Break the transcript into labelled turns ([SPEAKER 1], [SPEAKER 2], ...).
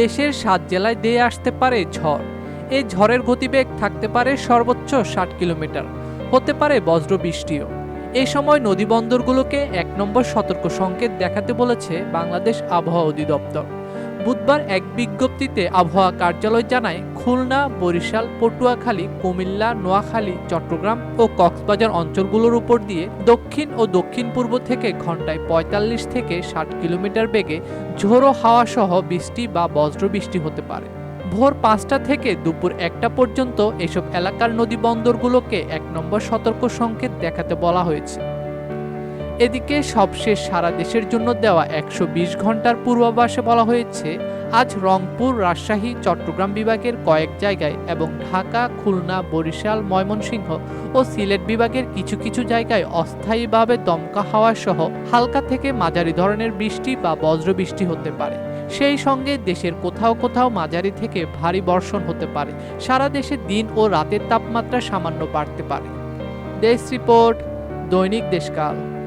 [SPEAKER 1] দেশের সাত জেলায় দিয়ে আসতে পারে ঝড়। এই ঝড়ের গতিবেগ থাকতে পারে সর্বোচ্চ ষাট কিলোমিটার, হতে পারে বজ্র বৃষ্টিও। এই সময় নদী বন্দরগুলোকে এক নম্বর সতর্ক সংকেত দেখাতে বলেছে বাংলাদেশ আবহাওয়া অধিদপ্তর। বুধবার এক বিজ্ঞপ্তিতে আবহাওয়া কার্যালয় জানায়, খুলনা, বরিশাল, পটুয়াখালী, কুমিল্লা, নোয়াখালী, চট্টগ্রাম ও কক্সবাজার অঞ্চলগুলোর উপর দিয়ে দক্ষিণ ও দক্ষিণ পূর্ব থেকে ঘন্টায় পঁয়তাল্লিশ থেকে ষাট কিলোমিটার বেগে ঝোড়ো হাওয়া সহ বৃষ্টি বা বজ্রবৃষ্টি হতে পারে। ভোর পাঁচটা থেকে দুপুর একটা পর্যন্ত এসব এলাকার নদী বন্দরগুলোকে এক নম্বর সতর্ক সংকেত দেখাতে বলা হয়েছে। এদিকে সবশেষ সারা দেশের জন্য দেওয়া একশো বিশ ঘণ্টার পূর্বাভাসে বলা হয়েছে, আজ রংপুর, রাজশাহী, চট্টগ্রাম বিভাগের কয়েক জায়গায় এবং ঢাকা, খুলনা, বরিশাল, ময়মনসিংহ ও সিলেট বিভাগের কিছু কিছু জায়গায় অস্থায়ীভাবে দমকা হাওয়া সহ হালকা থেকে মাঝারি ধরনের বৃষ্টি বা বজ্রবৃষ্টি হতে পারে। সেই সঙ্গে দেশের কোথাও কোথাও মাঝারি থেকে ভারী বর্ষণ হতে পারে। সারা দেশে দিন ও রাতের তাপমাত্রা সামান্য বাড়তে পারে। দেশ রিপোর্ট, দৈনিক দেশকাল।